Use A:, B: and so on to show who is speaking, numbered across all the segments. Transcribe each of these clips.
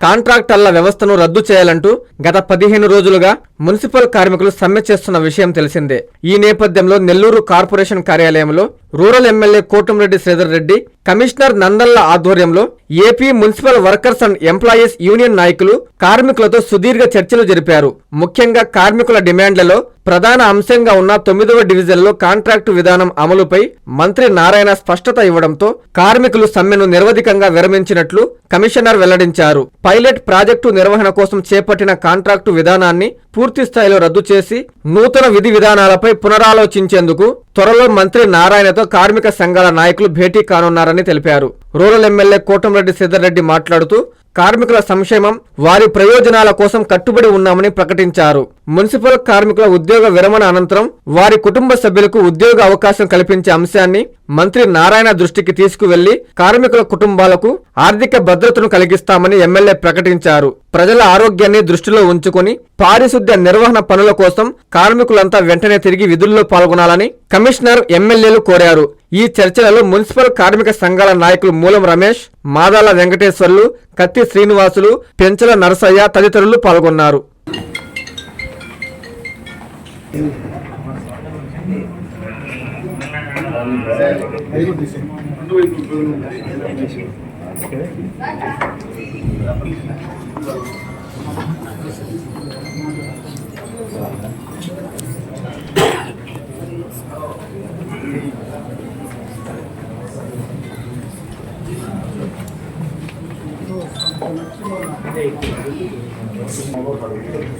A: కాంట్రాక్టర్ల వ్యవస్థను రద్దు చేయాలంటూ గత పదిహేను రోజులుగా మున్సిపల్ కార్మికులు సమ్మె చేస్తున్న విషయం తెలిసిందే. ఈ నేపథ్యంలో నెల్లూరు కార్పొరేషన్ కార్యాలయంలో rural MLA Kotamreddy Sridhar Reddy commissioner నందన్ల ఆధ్వర్యంలో AP municipal workers and employees union నాయకులు కార్మికులతో సుదీర్ఘ చర్చలు జరిపారు. ముఖ్యంగా కార్మికుల డిమాండ్లలో ప్రధాన అంశంగా ఉన్న తొమ్మిదవ డివిజన్లో కాంట్రాక్టు విధానం అమలుపై మంత్రి నారాయణ స్పష్టత ఇవ్వడంతో కార్మికులు సమ్మెను నిరవధికంగా విరమించినట్లు కమిషనర్ వెల్లడించారు. పైలట్ ప్రాజెక్టు నిర్వహణ కోసం చేపట్టిన కాంట్రాక్టు విధానాన్ని పూర్తి స్థాయిలో రద్దు చేసి నూతన విధి విధానాలపై పునరాలోచించేందుకు త్వరలో మంత్రి నారాయణతో కార్మిక సంఘాల నాయకులు భేటీ కానున్నారని తెలిపారు. రూరల్ ఎమ్మెల్యే కోటంరెడ్డి సిద్ధరెడ్డి మాట్లాడుతూ కార్మికుల సంక్షేమం వారి ప్రయోజనాల కోసం కట్టుబడి ఉన్నామని ప్రకటించారు. మున్సిపల్ కార్మికుల ఉద్యోగ విరమణ అనంతరం వారి కుటుంబ సభ్యులకు ఉద్యోగ అవకాశం కల్పించే అంశాన్ని మంత్రి నారాయణ దృష్టికి తీసుకువెళ్ళి కార్మికుల కుటుంబాలకు ఆర్థిక భద్రతను కలిగిస్తామని ఎమ్మెల్యే ప్రకటించారు. ప్రజల ఆరోగ్యాన్ని దృష్టిలో ఉంచుకొని పారిశుద్ధ్య నిర్వహణ పనుల కోసం కార్మికులంతా వెంటనే తిరిగి విధుల్లో పాల్గొనాలని కమిషనర్ ఎమ్మెల్యేలు కోరారు. ఈ చర్చలలో మున్సిపల్ కార్మిక సంఘాల నాయకులు మూలం రమేష్ మాదాల వెంకటేశ్వర్లు కత్తి శ్రీనివాసులు పెంచల నరసయ్య తదితరులు పాల్గొన్నారు.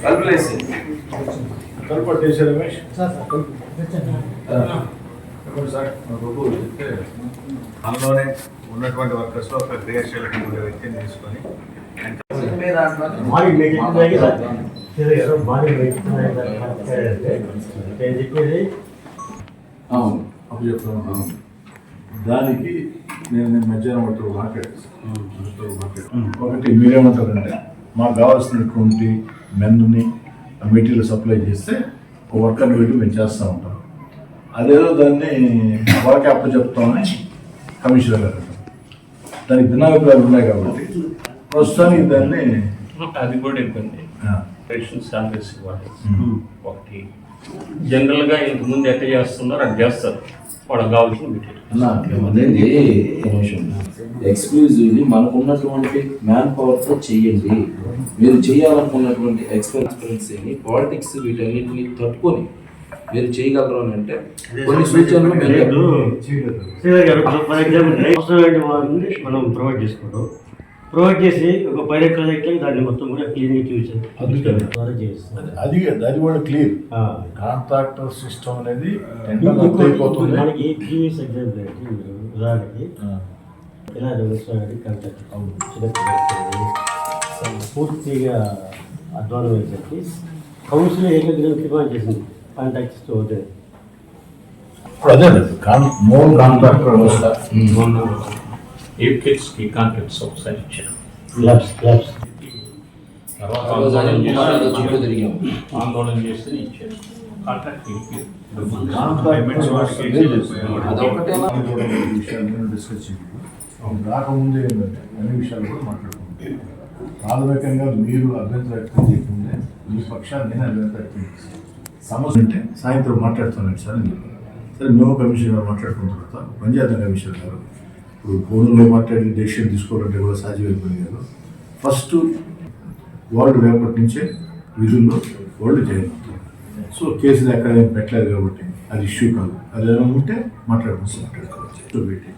B: కలుపులేసి
C: కల్పట్టేసి రమేష్ చెప్పండి సార్ అందులోనే ఉన్నటువంటి వర్కర్స్లో ఒక క్రియాశీలక ఉండే వ్యక్తిని తీసుకొని అవును. అప్పుడు చెప్తాను. దానికి నేను మధ్యాహ్నం ఒకటి మాట్లాడేసి ఒకటి మీరేమంటారంటే మాకు కావాల్సినటువంటి మెన్నుని మెటీరియల్ సప్లై చేస్తే ఒక వర్కర్ని పెట్టి మేము చేస్తూ ఉంటాం. అదేదో దాన్ని వాళ్ళకి అప్పు చెప్తామని కమిషనర్ గారు అంటారు. దానికి భిన్నాభిప్రాయాలు ఉన్నాయి కాబట్టి ప్రస్తుతానికి దాన్ని
D: అది కూడా ఇబ్బంది రేషన్ శాలరీస్ ఇవ్వాలి. ఒకటి. జనరల్గా ఇంతకుముందు ఎట్లా చేస్తున్నారు అది చేస్తారు. వాళ్ళకి కావాల్సిన మెటీరియల్
E: ఎక్స్క్లూజివ్లీ మనకు ఉన్నటువంటి మ్యాన్ పవర్తో చెయ్యండి మీరు చేయాలనుకున్నటువంటి ఎక్స్పెరిమెన్సీని పాలిటిక్స్ వీటన్నిటిని తట్టుకొని మీరు చేయగలరు అని అంటే కొన్ని సూచనలు
F: మనం ప్రొవైడ్ చేసుకుంటాం. ప్రొవైడ్ చేసి ఒక పైలట్ ప్రాజెక్ట్ దాన్ని మొత్తం కూడా క్లీన్గా చేస్తాం
C: అది అది కూడా క్లియర్. కాంట్రాక్టర్ సిస్టమ్ అనేది
F: మనకి ప్రీవియస్ ఎగ్జాంపుల్ ఉదాహరణకి కాంటాక్ట్ చిన్న పిల్లలకి పూర్తిగా అధ్వానం అయ్యేసరికి కౌన్సిల్ ఏకగ్రహం తీర్మానం చేసింది? కాంటాక్ట్స్ వద్దు
C: ఇప్పుడు అదే మోన్ కాంట్రాక్టర్ వ్యవస్థ
D: మొన్న ఏ కిడ్స్కి కాంట్రాక్ట్స్ ఒకసారి ఇచ్చారు.
F: క్లబ్స్ క్లబ్స్
D: తర్వాత ఆందోళన చేస్తే ఇచ్చారు. కాంట్రాక్ట్
C: రాకముందే ఏంటంటే అన్ని విషయాలు కూడా మాట్లాడుకుంటాం ప్రాథమికంగా మీరు అభ్యంతరం వ్యక్తం చేయకముందే మీ పక్షాన్ని నేను అభ్యంతరం వ్యక్తం చేస్తాను. సమస్య అంటే సాయంత్రం మాట్లాడుతున్నాను సార్ సరే మేము కమిషన్ గారు మాట్లాడుకున్న తర్వాత పంచాయతీ కమిషనర్ గారు ఇప్పుడు ఫోన్లో మాట్లాడి డెసిషన్ తీసుకోవాలంటే కూడా సాధ్యమైపోయింది కదా. ఫస్ట్ వాళ్ళు రేపటి నుంచే విధుల్లో వాళ్ళు జాయిన్ అవుతారు. సో కేసులు ఎక్కడ ఏం పెట్టలేదు కాబట్టి అది ఇష్యూ కాదు. అది ఏమైనా ఉంటే మాట్లాడుకోవచ్చు మాట్లాడుకోవచ్చు. సో పెట్టి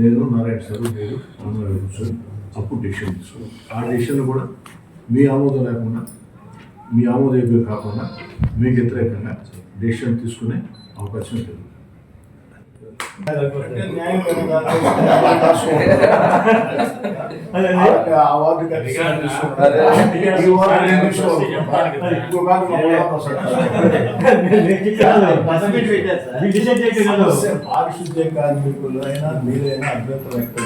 C: నేను నారాయణ సార్ మీరు అందరూ కూర్చొని అప్పుడు డెసిషన్ తీసుకోవాలి. ఆ డెసిషన్ కూడా మీ ఆమోదం లేకుండా మీ ఆమోదయోగ్యం కాకుండా మీకు వ్యతిరేకంగా డెసిషన్ తీసుకునే అవకాశం లేదు పారిశుద్ధ్య కార్మికులు అయినా మీరైనా అభ్యంతరం వ్యక్తం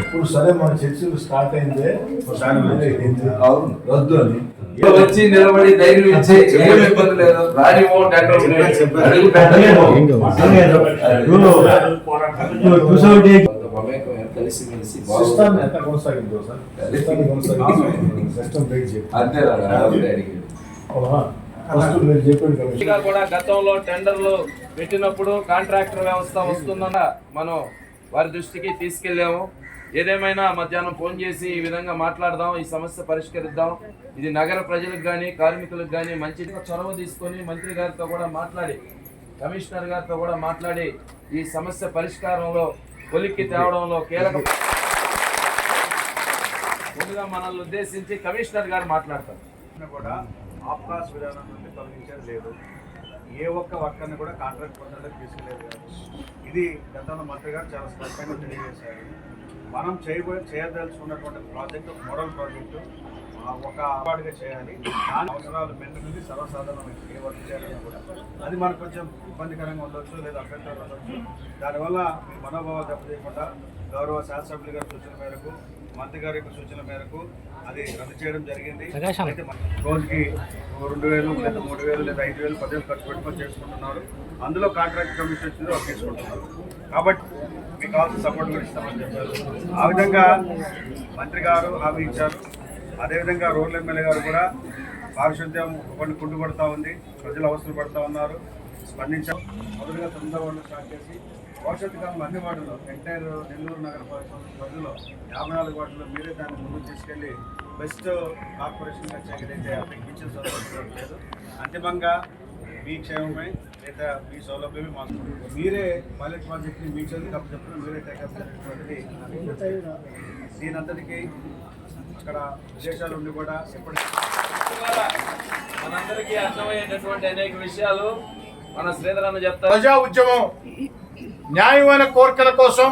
C: ఇప్పుడు సరే మన చర్చలు స్టార్ట్ అయిందే ఒకసారి మొదలైంది. రద్దు అని
B: వచ్చి నిలబడి ధైర్యం ఇచ్చి ఏం ఇబ్బంది లేదు. రానివో కూడా గతంలో టెండర్లు పెట్టినప్పుడు కాంట్రాక్టర్ వ్యవస్థ వస్తుందన్న మనం వారి దృష్టికి తీసుకెళ్ళాము. ఏదేమైనా మధ్యాహ్నం ఫోన్ చేసి ఈ విధంగా మాట్లాడదాం ఈ సమస్య పరిష్కరిద్దాం. ఇది నగర ప్రజలకు కానీ కార్మికులకు కానీ మంచి చొరవ తీసుకొని మంత్రి గారితో కూడా మాట్లాడి కమిషనర్ గారితో కూడా మాట్లాడి ఈ సమస్య పరిష్కారంలో కొలిక్కి తేవడంలో కీలక ముందుగా మనల్ని ఉద్దేశించి కమిషనర్ గారు మాట్లాడతారు.
G: కూడా ఆఫ్కాస్ విధానం నుండి లేదు. ఏ ఒక్క వర్కర్ని కూడా కాంట్రాక్ట్ పొందడానికి తీసుకెళ్ళేది ఇది గతంలో మంత్రి గారు చాలా స్పష్టంగా తెలియజేశారు. మనం చేయబో చేయదలుచుకున్నటువంటి ప్రాజెక్టు మోడల్ ప్రాజెక్టు ఒక అవార్డుగా చేయాలి. దాని అవసరాలు మెండు నుండి సర్వసాధారణమైన ఏ వర్క్ చేయాలన్నా కూడా అది మనకు కొంచెం ఇబ్బందికరంగా ఉండొచ్చు లేదా అభ్యంతరం ఉండొచ్చు. దానివల్ల మీ మనోభావాలు దెబ్బతీయకుండా గౌరవ శాసనసభ్యులు గారి సూచన మేరకు మంత్రి గారి యొక్క సూచన మేరకు అది రద్దు చేయడం జరిగింది. అయితే రోజుకి రెండు వేలు లేదా మూడు వేలు లేదా ఐదు వేలు పదివేలు ఖర్చు పెట్టుకొని చేసుకుంటున్నారు. అందులో కాంట్రాక్ట్ కమిషన్ వచ్చింది వాళ్ళు తీసుకుంటున్నారు. కాబట్టి మీకు కావాల్సిన సపోర్ట్ కూడా ఇస్తామని చెప్పారు. ఆ విధంగా మంత్రి గారు హామీ ఇచ్చారు. అదేవిధంగా రూరల్ ఎమ్మెల్యే గారు కూడా పారిశుద్ధ్యం కొన్ని కుండు పడుతూ ఉంది. ప్రజలు అవసరం పడతా ఉన్నారు. స్పందించాం మొదలుగా తొమ్మిదో వాళ్ళు స్టార్ట్ చేసి భవిష్యత్తు కాలం అన్ని వార్డులో ఎంటైర్ నెల్లూరు నగర పరిధిలో యాభై నాలుగు వార్డులో మీరే దాన్ని ముందుకు తీసుకెళ్ళి బెస్ట్ కార్పొరేషన్గా చేయగలిగితే అతనికి ఇచ్చిన సౌలభ్యం లేదు. అంతిమంగా మీ క్షేమమే. లేదా మీ సౌలభ్యమే మాకు మీరే పైలట్ ప్రాజెక్ట్ని మీ చేతికి అప్పచెప్పడం మీరే టేకప్ విజ్ఞప్తి. దీనంతటికీ అక్కడ విదేశాల నుండి కూడా ఎప్పటికీ
B: మనందరికీ అర్థమయ్యేటటువంటి అనేక విషయాలు మన శ్రీధర్ అన్న చెప్తారు.
H: ప్రజా ఉద్యమం న్యాయమైన కోరికల కోసం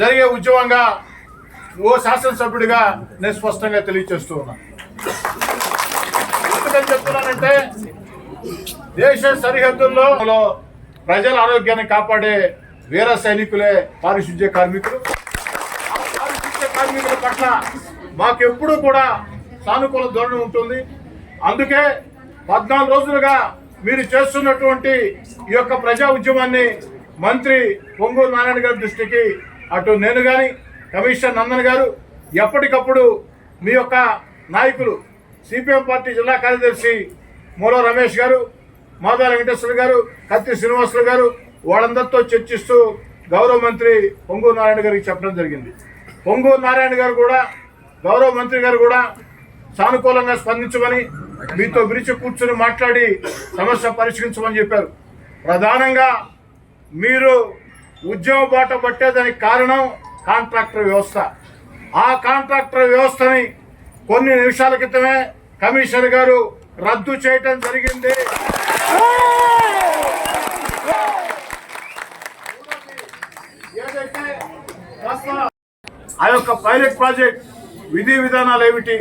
H: జరిగే ఉద్యమంగా ఓ శాసనసభ్యుడిగా నేను స్పష్టంగా తెలియజేస్తూ ఉన్నా ఎందుకని చెప్తున్నానంటే దేశ సరిహద్దుల్లో ప్రజల ఆరోగ్యాన్ని కాపాడే వీర సైనికులే పారిశుద్ధ్య కార్మికులు. పారిశుద్ధ్య కార్మికుల పట్ల మాకెప్పుడూ కూడా సానుకూల ధోరణి ఉంటుంది. అందుకే పద్నాలుగు రోజులుగా మీరు చేస్తున్నటువంటి ఈ యొక్క ప్రజా ఉద్యమాన్ని మంత్రి పొంగూరు నారాయణ గారి దృష్టికి అటు నేను కానీ కమిషనర్ నందన్ గారు ఎప్పటికప్పుడు మీ యొక్క నాయకులు సిపిఎం పార్టీ జిల్లా కార్యదర్శి మూల రమేష్ గారు మాదాల వెంకటేశ్వర గారు కత్తి శ్రీనివాసులు గారు వాళ్ళందరితో చర్చిస్తూ గౌరవ మంత్రి పొంగు నారాయణ గారికి చెప్పడం జరిగింది. పొంగు నారాయణ గారు కూడా గౌరవ మంత్రి గారు కూడా సానుకూలంగా స్పందించమని మీతో విరిచి కూర్చుని మాట్లాడి సమస్య పరిష్కరించమని చెప్పారు. ప్రధానంగా మీరు ఉద్యమ బాట పట్టేదానికి కారణం కాంట్రాక్టర్ వ్యవస్థ. ఆ కాంట్రాక్టర్ వ్యవస్థని కొన్ని నిమిషాల క్రితమే కమిషనర్ గారు రద్దు చేయటం జరిగింది. ఆ యొక్క పైలట్ ప్రాజెక్ట్ విధి విధానాలు ఏమిటి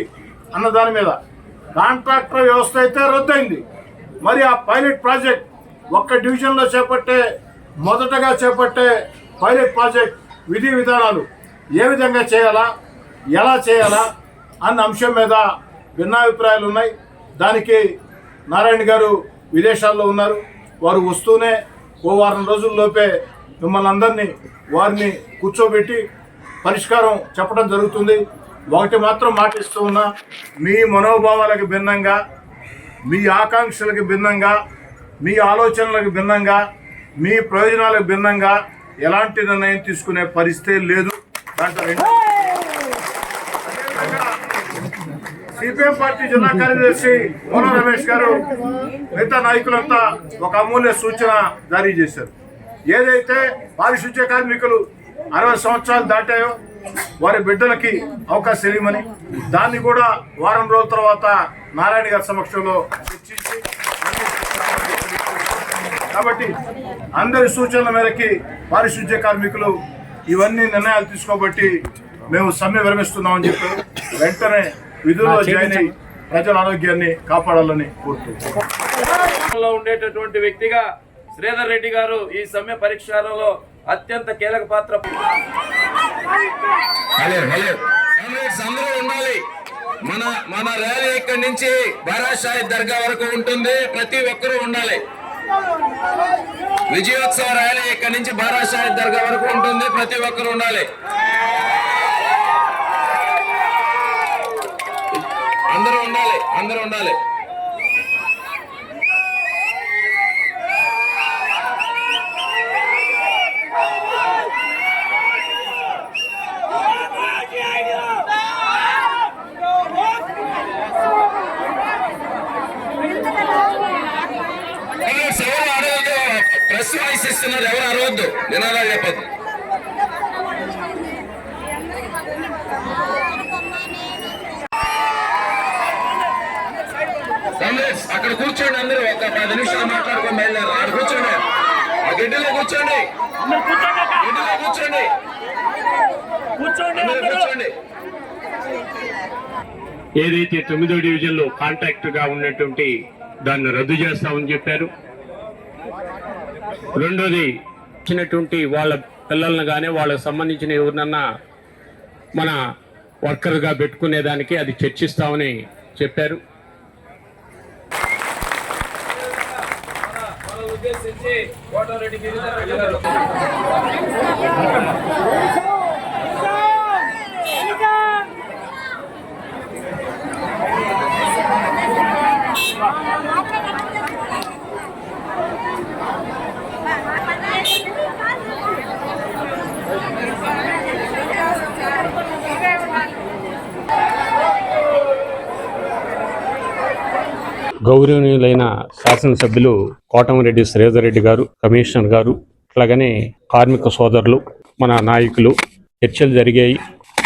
H: అన్న దాని మీద కాంట్రాక్టర్ వ్యవస్థ అయితే రద్దయింది. మరి ఆ పైలట్ ప్రాజెక్ట్ ఒక్క డివిజన్లో చేపట్టే మొదటగా చేపట్టే పైలట్ ప్రాజెక్ట్ విధి విధానాలు ఏ విధంగా చేయాలా ఎలా చేయాలా అన్న అంశం మీద భిన్నాభిప్రాయాలు ఉన్నాయి దానికి నారాయణ గారు విదేశాల్లో ఉన్నారు. వారు వస్తూనే ఓ వారం రోజుల్లోపే మిమ్మల్ని అందరినీ వారిని కూర్చోబెట్టి పరిష్కారం చెప్పడం జరుగుతుంది. ఒకటి మాత్రం మాటిస్తూ ఉన్నా మీ మనోభావాలకు భిన్నంగా మీ ఆకాంక్షలకు భిన్నంగా మీ ఆలోచనలకు భిన్నంగా మీ ప్రయోజనాలకు భిన్నంగా ఎలాంటి నిర్ణయం తీసుకునే పరిస్థితి లేదు. దాంట్లో రెండు సిపిఎం పార్టీ జిల్లా కార్యదర్శి మూల రమేష్ గారు మిగతా నాయకులంతా ఒక అమూల్య సూచన జారీ చేశారు. ఏదైతే పారిశుద్ధ్య కార్మికులు అరవై సంవత్సరాలు దాటాయో వారి బిడ్డలకి అవకాశం ఇవ్వమని దాన్ని కూడా వారం రోజుల తర్వాత నారాయణ గారి సమక్షంలో చర్చించి కాబట్టి అందరి సూచనల మేరకి పారిశుద్ధ్య కార్మికులు ఇవన్నీ నిర్ణయాలు తీసుకోబట్టి మేము సమ్మె విరమిస్తున్నామని చెప్పారు వెంటనే విధుల్లో జాయిన్ అయ్యి ప్రజల ఆరోగ్యాన్ని కాపాడాలని కోరుతున్నాం
B: లో ఉండేటటువంటి వ్యక్తిగా శ్రీధర్ రెడ్డి గారు ఈ సమ్మె పరిష్కారంలో అత్యంత కీలక పాత్ర
I: ఉండాలి. మన మన ర్యాలీ ఇక్కడి నుంచి బారాషాయి దర్గా వరకు ఉంటుంది. ప్రతి ఒక్కరూ ఉండాలి. విజయోత్సవ ర్యాలీ ఇక్కడి నుంచి బారాషాహి దర్గా వరకు ఉంటుంది. ప్రతి ఒక్కరు ఉండాలి. అందరూ ఉండాలి అందరూ ఉండాలి. Friends, ఎవరు అరవద్దు ప్రెస్ వాయిస్ ఇస్తున్నారు ఎవరు అరవద్దు. నినాదాలు చెప్పద్దు. అక్కడ కూర్చోండి అందరూ. ఒక పది నిమిషాలు మాట్లాడుకొని బయలుదేరు అక్కడ కూర్చోండి. ఆ గడ్డిలో కూర్చోండి. గడ్డిలో కూర్చోండి కూర్చోండి.
D: ఏదైతే తొమ్మిదో డివిజన్లో కాంటాక్ట్గా ఉన్నటువంటి దాన్ని రద్దు చేస్తామని చెప్పారు. రెండోది ఇచ్చినటువంటి వాళ్ళ పిల్లలను కానీ వాళ్ళకి సంబంధించిన ఎవరినన్నా మన వర్కర్గా పెట్టుకునేదానికి అది చర్చిస్తామని చెప్పారు
B: మనం ఉద్దేశించి కోటారెడ్డి గిరిధర్
D: గౌరవనీయులైన శాసనసభ్యులు కోటమిరెడ్డి శ్రీధర్రెడ్డి గారు కమిషనర్ గారు అట్లాగనే కార్మిక సోదరులు మన నాయకులు చర్చలు జరిగాయి.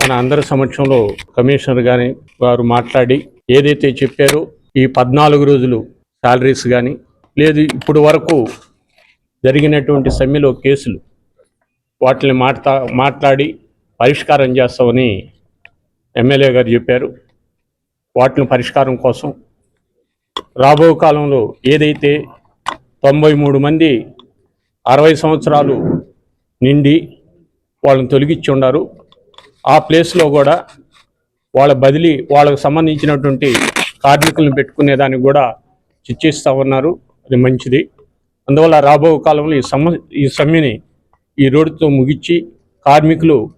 D: మన అందరి సమక్షంలో కమిషనర్ గాని వారు మాట్లాడి ఏదైతే చెప్పారో ఈ పద్నాలుగు రోజులు శాలరీస్ కానీ లేదు ఇప్పుడు వరకు జరిగినటువంటి సమ్మెలో కేసులు వాటిని మాట్లా మాట్లాడి పరిష్కారం చేస్తామని ఎమ్మెల్యే గారు చెప్పారు. వాటిని పరిష్కారం కోసం రాబో కాలంలో ఏదైతే తొంభై మూడు మంది అరవై సంవత్సరాలు నిండి వాళ్ళని తొలగించి ఉన్నారు ఆ ప్లేస్లో కూడా వాళ్ళ బదిలీ వాళ్ళకు సంబంధించినటువంటి కార్మికులను పెట్టుకునేదానికి కూడా చర్చిస్తూ ఉన్నారు. అది మంచిది. అందువల్ల రాబో కాలంలో ఈ సమ ఈ సమ్మెని ఈ రోడ్డుతో ముగించి కార్మికులు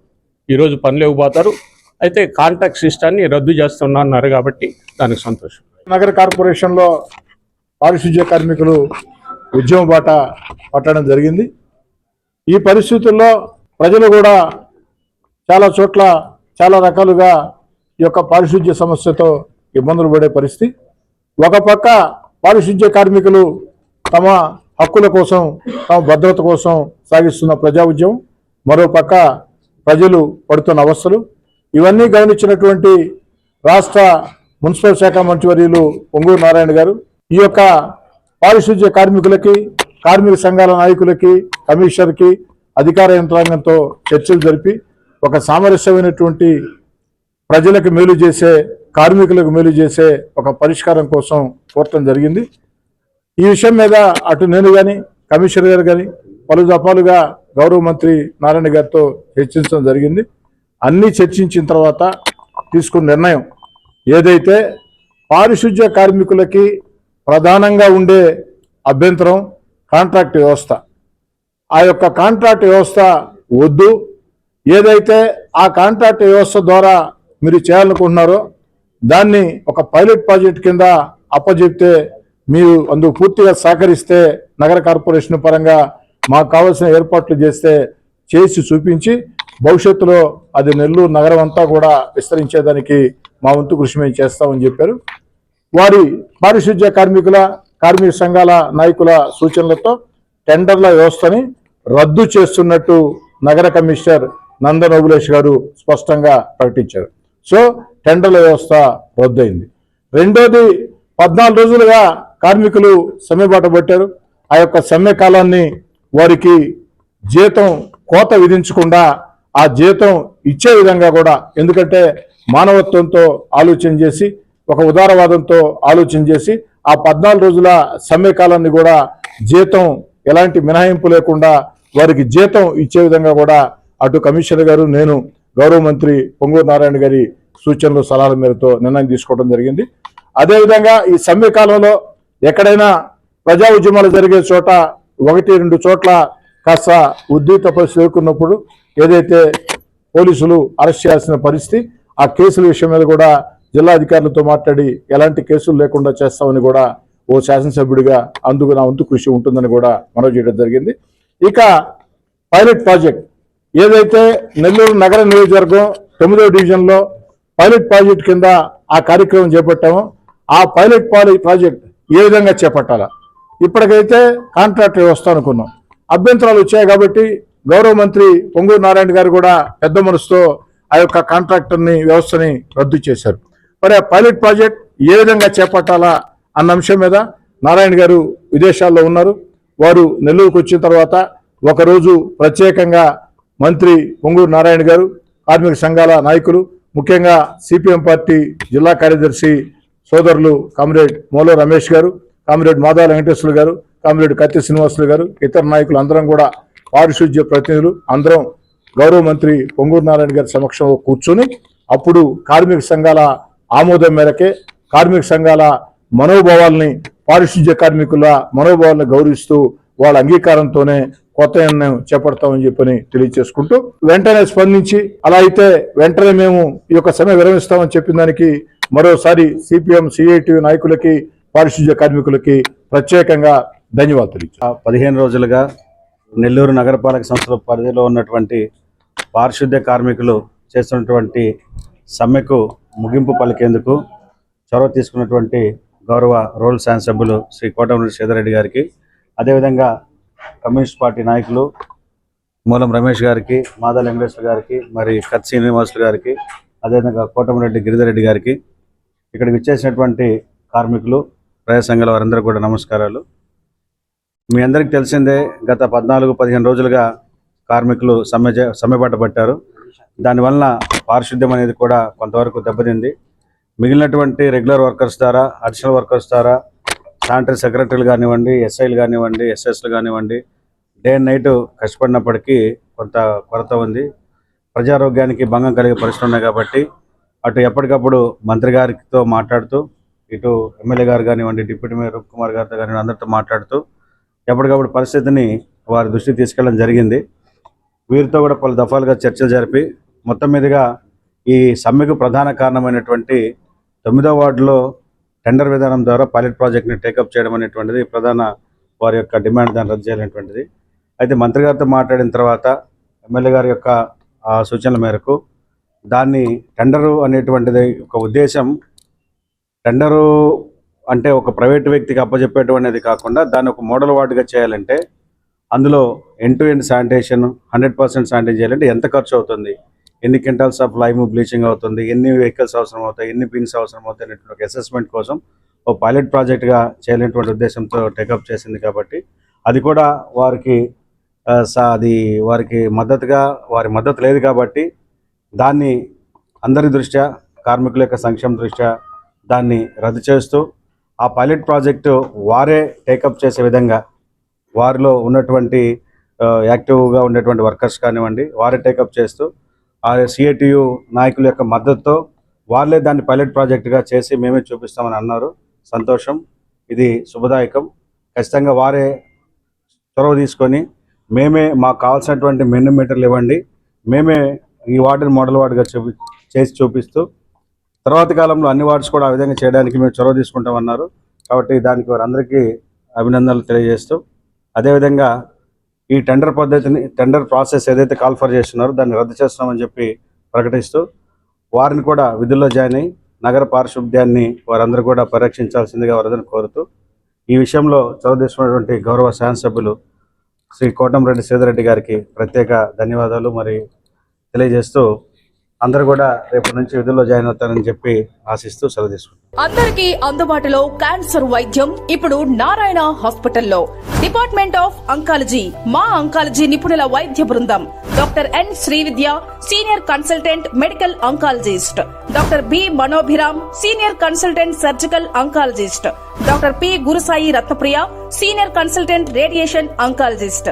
D: ఈరోజు పనిలేకపోతారు. అయితే కాంట్రాక్ట్ సిస్టాన్ని రద్దు చేస్తున్నారు కాబట్టి దానికి సంతోషం.
H: నగర కార్పొరేషన్లో పారిశుధ్య కార్మికులు ఉద్యమ బాట పట్టడం జరిగింది. ఈ పరిస్థితుల్లో ప్రజలు కూడా చాలా చోట్ల చాలా రకాలుగా ఈ యొక్క పారిశుధ్య సమస్యతో ఇబ్బందులు పడే పరిస్థితి. ఒక పక్క పారిశుధ్య కార్మికులు తమ హక్కుల కోసం తమ భద్రత కోసం సాగిస్తున్న ప్రజా ఉద్యమం మరో పక్క ప్రజలు పడుతున్న అవస్థలు. ఇవన్నీ గమనించినటువంటి రాష్ట్ర మున్సిపల్ శాఖ మంత్రివర్యులు పొంగూరు నారాయణ గారు ఈ యొక్క పారిశుధ్య కార్మికులకి కార్మిక సంఘాల నాయకులకి కమిషనర్కి అధికార యంత్రాంగంతో చర్చలు జరిపి ఒక సామరస్యమైనటువంటి ప్రజలకు మేలు చేసే కార్మికులకు మేలు చేసే ఒక పరిష్కారం కోసం కోరటం జరిగింది. ఈ విషయం మీద అటు నేను కానీ కమిషనర్ గారు కానీ పలు దఫాలుగా గౌరవ మంత్రి నారాయణ గారితో చర్చించడం జరిగింది. అన్నీ చర్చించిన తర్వాత తీసుకున్న నిర్ణయం ఏదైతే పారిశుధ్య కార్మికులకి ప్రధానంగా ఉండే అభ్యంతరం కాంట్రాక్ట్ వ్యవస్థ. ఆ యొక్క కాంట్రాక్ట్ వ్యవస్థ వద్దు. ఏదైతే ఆ కాంట్రాక్ట్ వ్యవస్థ ద్వారా మీరు చేయాలనుకుంటున్నారో దాన్ని ఒక పైలట్ ప్రాజెక్ట్ కింద అప్పజెప్తే మీరు అందుకు పూర్తిగా సహకరిస్తే నగర కార్పొరేషన్ పరంగా మాకు కావాల్సిన ఏర్పాట్లు చేస్తే చేసి చూపించి భవిష్యత్తులో అది నెల్లూరు నగరం అంతా కూడా విస్తరించేదానికి మా వంతు కృషి మేము చేస్తామని చెప్పారు. వారి పారిశుధ్య కార్మికుల కార్మిక సంఘాల నాయకుల సూచనలతో టెండర్ల వ్యవస్థని రద్దు చేస్తున్నట్టు నగర కమిషనర్ నందన్ ఓబులేష్ గారు స్పష్టంగా ప్రకటించారు. సో టెండర్ల వ్యవస్థ రద్దయింది. రెండోది పద్నాలుగు రోజులుగా కార్మికులు సమ్మెబాట పట్టారు. ఆ యొక్క సమ్మె కాలాన్ని వారికి జీతం కోత విధించకుండా ఆ జీతం ఇచ్చే విధంగా కూడా ఎందుకంటే మానవత్వంతో ఆలోచన చేసి ఒక ఉదారవాదంతో ఆలోచన చేసి ఆ పద్నాలుగు రోజుల సమ్మె కాలాన్ని కూడా జీతం ఎలాంటి మినహాయింపు లేకుండా వారికి జీతం ఇచ్చే విధంగా కూడా అటు కమిషనర్ గారు నేను గౌరవ మంత్రి పొంగూరు నారాయణ గారి సూచనలు సలహాల మేరతో నిర్ణయం తీసుకోవడం జరిగింది. అదేవిధంగా ఈ సమ్మె కాలంలో ఎక్కడైనా ప్రజా ఉద్యమాలు జరిగే చోట ఒకటి రెండు చోట్ల కాస్త ఉద్రిక్త పరిస్థితి ఎదుర్కొన్నప్పుడు ఏదైతే పోలీసులు అరెస్ట్ చేయాల్సిన పరిస్థితి ఆ కేసుల విషయం మీద కూడా జిల్లా అధికారులతో మాట్లాడి ఎలాంటి కేసులు లేకుండా చేస్తామని కూడా ఓ శాసనసభ్యుడిగా అందుకు నా వంతు కృషి ఉంటుందని కూడా మనవి చేయడం జరిగింది. ఇక పైలట్ ప్రాజెక్ట్. ఏదైతే నెల్లూరు నగర నియోజకవర్గం తొమ్మిదవ డివిజన్లో పైలట్ ప్రాజెక్ట్ కింద ఆ కార్యక్రమం చేపట్టామో. ఆ పైలట్ పాలి ప్రాజెక్ట్ ఏ విధంగా చేపట్టాలా? ఇప్పటికైతే కాంట్రాక్ట్ వ్యవస్థ అనుకున్నాం. అభ్యంతరాలు వచ్చాయి కాబట్టి గౌరవ మంత్రి పొంగూరు నారాయణ గారు కూడా పెద్ద మనసుతో ఆ యొక్క కాంట్రాక్టర్ని వ్యవస్థని రద్దు చేశారు. మరి ఆ పైలట్ ప్రాజెక్ట్ ఏ విధంగా చేపట్టాలా అన్న అంశం మీద నారాయణ గారు విదేశాల్లో ఉన్నారు. వారు నెల్లూరుకు వచ్చిన తర్వాత ఒకరోజు ప్రత్యేకంగా మంత్రి పొంగూరు నారాయణ గారు కార్మిక సంఘాల నాయకులు ముఖ్యంగా సిపిఎం పార్టీ జిల్లా కార్యదర్శి సోదరులు కామ్రేడ్ మోలో రమేష్ గారు కామ్రేడ్ మాధవ వెంకటేశ్వరులు గారు కామ్రేడ్ కత్తి శ్రీనివాసులు గారు ఇతర నాయకులు అందరం కూడా పారిశుద్ధ్య ప్రతినిధులు అందరం గౌరవ మంత్రి పొంగూరు నారాయణ గారి సమక్షంలో కూర్చొని అప్పుడు కార్మిక సంఘాల ఆమోదం మేరకే కార్మిక సంఘాల మనోభావాల్ని పారిశుద్ధ్య కార్మికుల మనోభావాలను గౌరవిస్తూ వాళ్ళ అంగీకారంతోనే కొత్త నిర్ణయం చేపడతామని చెప్పని తెలియజేసుకుంటూ వెంటనే స్పందించి అలా అయితే వెంటనే మేము ఈ యొక్క సమ్మె విరమిస్తామని చెప్పిన దానికి మరోసారి సిపిఎం సిఐటి నాయకులకి పారిశుద్ధ్య కార్మికులకి ప్రత్యేకంగా ధన్యవాదాలు
G: పదిహేను రోజులుగా నెల్లూరు నగరపాలక సంస్థల పరిధిలో ఉన్నటువంటి పారిశుద్ధ్య కార్మికులు చేస్తున్నటువంటి సమ్మెకు ముగింపు పలికేందుకు చొరవ తీసుకున్నటువంటి గౌరవ రూరల్ శాసన సభ్యులు శ్రీ కోటమరెడ్డి శ్రీధరెడ్డి గారికి అదేవిధంగా కమ్యూనిస్ట్ పార్టీ నాయకులు మూలం రమేష్ గారికి మాదా వెంకటేశ్వర గారికి మరి కత్ శ్రీనివాసులు గారికి అదేవిధంగా కోటమిరెడ్డి గిరిధరెడ్డి గారికి ఇక్కడికి వచ్చేసినటువంటి కార్మికులు ప్రజా సంఘాల వారందరూ కూడా నమస్కారాలు. మీ అందరికీ తెలిసిందే గత పద్నాలుగు పదిహేను రోజులుగా కార్మికులు సమ్మె సమ్మెబాట సమ్మె పట్టారు. దానివల్ల పారిశుద్ధ్యం అనేది కూడా కొంతవరకు దెబ్బతింది. మిగిలినటువంటి రెగ్యులర్ వర్కర్స్ ద్వారా అడిషనల్ వర్కర్స్ ద్వారా శానిటరీ సెక్రటరీలు కానివ్వండి ఎస్ఐలు కానివ్వండి ఎస్ఎస్లు కానివ్వండి డే అండ్ నైట్ కష్టపడినప్పటికీ కొంత కొరత ఉంది. ప్రజారోగ్యానికి భంగం కలిగే పరిస్థితులు ఉన్నాయి కాబట్టి అటు ఎప్పటికప్పుడు మంత్రి గారితో మాట్లాడుతూ ఇటు ఎమ్మెల్యే గారు కానివ్వండి డిప్యూటీ మేయర్ రూప్ కుమార్ గారితో కానివ్వండి అందరితో మాట్లాడుతూ ఎప్పటికప్పుడు పరిస్థితిని వారి దృష్టికి తీసుకెళ్ళడం జరిగింది. వీరితో కూడా పలు దఫాలుగా చర్చలు జరిపి మొత్తం మీదుగా ఈ సమ్మెకు ప్రధాన కారణమైనటువంటి తొమ్మిదో వార్డులో టెండర్ విధానం ద్వారా పైలట్ ప్రాజెక్ట్ని టేకప్ చేయడం అనేటువంటిది ప్రధాన వారి యొక్క డిమాండ్ దాన్ని రద్దు చేయాలనేటువంటిది. అయితే మంత్రి గారితో మాట్లాడిన తర్వాత ఎమ్మెల్యే గారి యొక్క సూచనల మేరకు దాన్ని టెండరు అనేటువంటిది ఒక ఉద్దేశం టెండరు అంటే ఒక ప్రైవేట్ వ్యక్తికి అప్పచెప్పేటువంటిది కాకుండా దాన్ని ఒక మోడల్ వార్డుగా చేయాలంటే అందులో end to end sanitation hundred percent sanitise చేయాలంటే ఎంత ఖర్చు అవుతుంది? ఎన్ని క్వింటాల్స్ ఆఫ్ లైమ్ బ్లీచింగ్ అవుతుంది? ఎన్ని వెహికల్స్ అవసరం అవుతాయి ఎన్ని పిన్స్ అవసరం అవుతాయి అనేటువంటి ఒక అసెస్మెంట్ కోసం ఒక పైలట్ ప్రాజెక్ట్గా చేయాలనేటువంటి ఉద్దేశంతో టేకప్ చేసింది కాబట్టి అది కూడా వారికి స- అది వారికి మద్దతుగా వారి మద్దతు లేదు కాబట్టి దాన్ని అందరి దృష్ట్యా కార్మికుల యొక్క సంక్షేమ దృష్ట్యా దాన్ని రద్దు చేస్తూ ఆ పైలట్ ప్రాజెక్టు వారే టేకప్ చేసే విధంగా వారిలో ఉన్నటువంటి యాక్టివ్గా ఉండేటువంటి వర్కర్స్ కానివ్వండి వారే టేకప్ చేస్తూ ఆ సిఐటియు నాయకుల యొక్క మద్దతుతో వాళ్ళే దాన్ని పైలట్ ప్రాజెక్టుగా చేసి మేమే చూపిస్తామని అన్నారు. సంతోషం. ఇది శుభదాయకం. ఖచ్చితంగా వారే చొరవ తీసుకొని మేమే మాకు కావాల్సినటువంటి మెను మీటర్లు ఇవ్వండి. మేమే ఈ వార్డుని మోడల్ వార్డుగా చూపి చేసి చూపిస్తూ తర్వాత కాలంలో అన్ని వార్డ్స్ కూడా ఆ విధంగా చేయడానికి మేము చొరవ తీసుకుంటామన్నారు. కాబట్టి దానికి వారందరికీ అభినందనలు తెలియజేస్తూ అదేవిధంగా ఈ టెండర్ పద్ధతిని టెండర్ ప్రాసెస్ ఏదైతే కాల్ ఫర్ చేస్తున్నారో దాన్ని రద్దు చేస్తున్నామని చెప్పి ప్రకటిస్తూ వారిని కూడా విధుల్లో జాయిన్ అయ్యి నగర పారిశుద్ధ్యాన్ని వారందరూ కూడా పరిరక్షించాల్సిందిగా వారందరిని కోరుతూ ఈ విషయంలో చొరవ తీసుకున్నటువంటి గౌరవ శాసనసభ్యులు శ్రీ కోటంరెడ్డి శ్రీధరెడ్డి గారికి ప్రత్యేక ధన్యవాదాలు మరి తెలియజేస్తూ అందరూ కూడా రేపటి నుంచి విధుల్లో జాయిన్ అవుతారని చెప్పి ఆశిస్తూ సెలవు తీసుకుంటాం
J: అందరికీ అందుబాటులో క్యాన్సర్ వైద్యం ఇప్పుడు నారాయణ హాస్పిటల్లో. డిపార్ట్మెంట్ ఆఫ్ అంకాలజీ మా అంకాలజీ నిపుణుల వైద్య బృందం. Doctor N Srividya senior consultant medical oncologist. Doctor B Manobhiram senior consultant surgical oncologist. Doctor P Gurusai Ratnapriya senior consultant radiation oncologist.